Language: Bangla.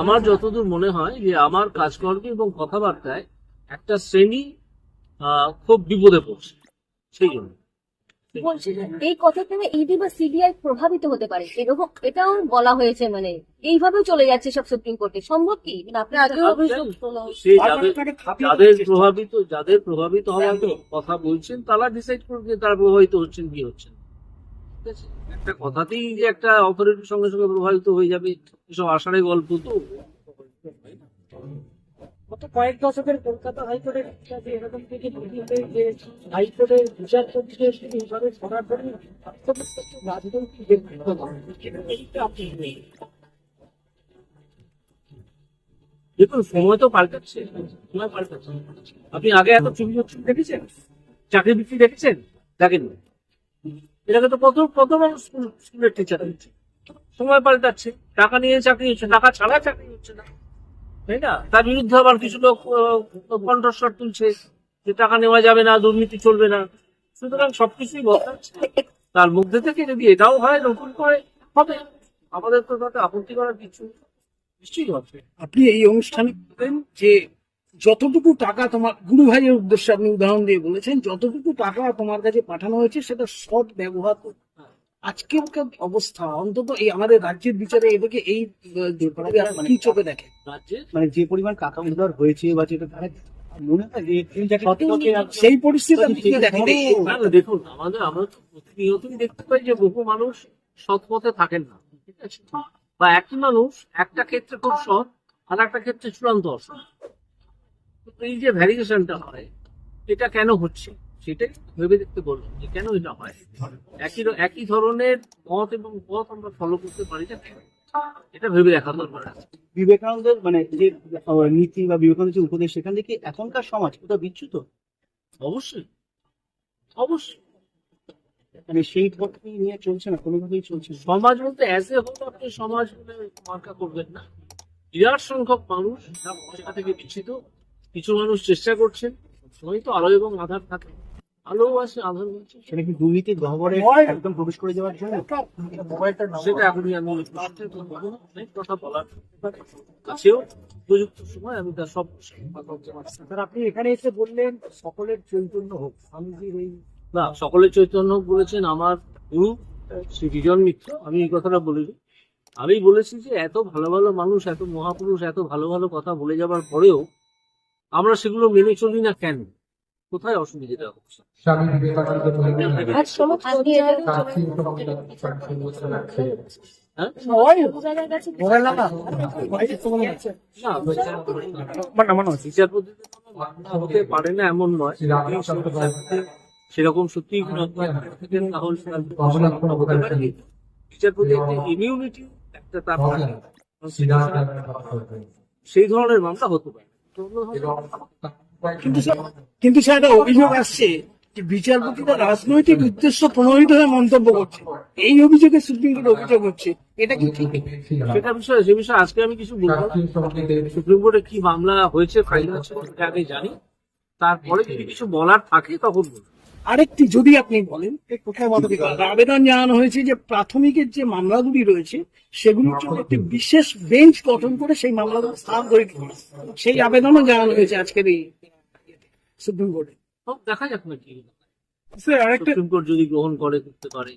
আমার যতদূর মনে হয় যে আমার কাজকর্ম এবং কথাবার্তায় একটা শ্রেণি আহ, খুব বিপদে পড়ছে সেই জন্য। এই কথা থেকে ইডি বা সিবিআই প্রভাবিত হতে পারে এরকম এটাও বলা হয়েছে মানে এইভাবেও চলে যাচ্ছে সব সুপ্রিম কোর্টে সম্ভব কি? মানে যাদের প্রভাবিত যাদের প্রভাবিত হওয়ার কথা বলছেন তারা ডিসাইড করবে তারা প্রভাবিত হচ্ছেন কি হচ্ছেন? একটা কথাতেই যে একটা অথরিটির সঙ্গে সঙ্গে প্রভাবিত হয়ে যাবে এসব আষাঢ়ে গল্প তো। গত কয়েক দশকের কলকাতা হাইকোর্টের এরকম থেকে যে হাইকোর্টের এইভাবে রাজনৈতিক দেখুন সময় তো পাল্টাচ্ছে সময় পাল্টাচ্ছে। আপনি আগে এত চুরি দেখেছেন? চাকরি বিক্রি দেখেছেন? দেখেননি। এটাকে তো প্রথম প্রথম স্কুল, স্কুলের টিচার হচ্ছে সময় পাল্টাচ্ছে টাকা নিয়ে চাকরি হচ্ছে টাকা ছাড়া চাকরি হচ্ছে না। তাই না? তার বিরুদ্ধে আবার কিছু লোক কণ্ঠস্বর তুলছে যে টাকা নেওয়া যাবে না, দুর্নীতি চলবে না। সুতরাং সবকিছুই বদলাচ্ছে। তার মধ্যে থেকে যদি এটাও হয়, নতুন করে হবে, আমাদের তো তাতে আপত্তি করার কিছু নিশ্চয়ই হবে। আপনি এই অনুষ্ঠানে বললেন যে যতটুকু টাকা তোমার গুরু ভাইয়ের উদ্দেশ্যে আপনি উদাহরণ দিয়ে বলেছেন যতটুকু টাকা তোমার কাছে পাঠানো হয়েছে সেটা সৎ ব্যবহার করো। আজকের অবস্থা অন্তত এই আমাদের রাজ্যের বিচারে এটাকে এই কি চোখে দেখে? রাজ্যে মানে যে পরিমাণ টাকা উদ্ধার হয়েছে বা যেটা তারা মনে হয় সেই পরিস্থিতি দেখেন? এই- না, না, দেখুন আমাদের আমরা তো প্রতিনিয়তই দেখতে পাই যে বহু মানুষ সৎ পথে থাকেন না ঠিক আছে? বা একই মানুষ একটা ক্ষেত্রে খুব সৎ আর একটা ক্ষেত্রে চূড়ান্ত অসৎ। এই যে ভ্যারিয়েশনটা হয় এটা কেন হচ্ছে? সেটাই ভেবে দেখতে বললাম যে কেন এটা হয়। একই একই ধরনের মত এবং পথ আমরা ফলো করতে পারি না? এটা ভেবে দেখা দরকার বিবেকানন্দের মানে যে নীতি বা বিবেকানন্দের যে উপদেশ সেখান থেকে এখনকার সমাজ কোথাও বিচ্যুত? অবশ্যই। অবশ্যই। মানে সেই পথে নিয়ে চলছে না কোনোভাবেই চলছে না। সমাজ বলতে অ্যাজ এ হোল আপনি সমাজ বলে মার্কা করবেন না। বিরাট সংখ্যক মানুষ সেটা থেকে বিচ্ছিত কিছু মানুষ চেষ্টা করছেন সবসময় তো আলো এবং আধার থাকে। আলো আছে আধার আছে। সেটা কি দুর্নীতির গহ্বরে একদম প্রবেশ করে যাওয়ার জন্য? সেটা এখনই আমি অনেক কথা বলার কাছেও উপযুক্ত সময় আমি তার সব। স্যার আপনি এখানে এসে বললেন সকলের চৈতন্য হোক। স্বামীজির এই না সকলের চৈতন্য বলেছেন আমার গুরু শ্রী বিজন মিত্র। আমি এই কথাটা বলিনি আমি বলেছি যে এত ভালো ভালো মানুষ এত মহাপুরুষ এত ভালো ভালো কথা বলে যাবার পরেও আমরা সেগুলো মেনে চলি না কেন? কোথায় অসুবিধাটা হচ্ছে? হতে পারে না এমন নয়। সেরকম সত্যি বিচারপতি ইমিউনিটি একটা তার সেই ধরনের মামলা হতে পারে। কিন্তু স্যার- কিন্তু স্যার একটা অভিযোগ আসছে যে বিচারপতিরা রাজনৈতিক উদ্দেশ্য প্রণোদিত হয়ে মন্তব্য করছে। এই অভিযোগে সুপ্রিম কোর্ট অভিযোগ হচ্ছে। এটা কি ঠিক? সেটা বিষয়ে সে বিষয়ে আজকে আমি কিছু বলব সুপ্রিম কোর্টে কি মামলা হয়েছে ফাইল আছে আগে জানি। তারপরে যদি কিছু বলার থাকে তখন বলব। আরেকটি যদি আপনি বলেন আবেদন জানানো হয়েছে যে প্রাথমিকের যে মামলাগুলি রয়েছে সেগুলির জন্য একটি বিশেষ বেঞ্চ গঠন করে সেই মামলাগুলো স্থান করে সেই আবেদনও জানানো হয়েছে আজকের এই সুপ্রিম কোর্টে। দেখা যাক না কি। স্যার আরেকটা সুপ্রিম কোর্ট যদি গ্রহণ করে করতে পারে।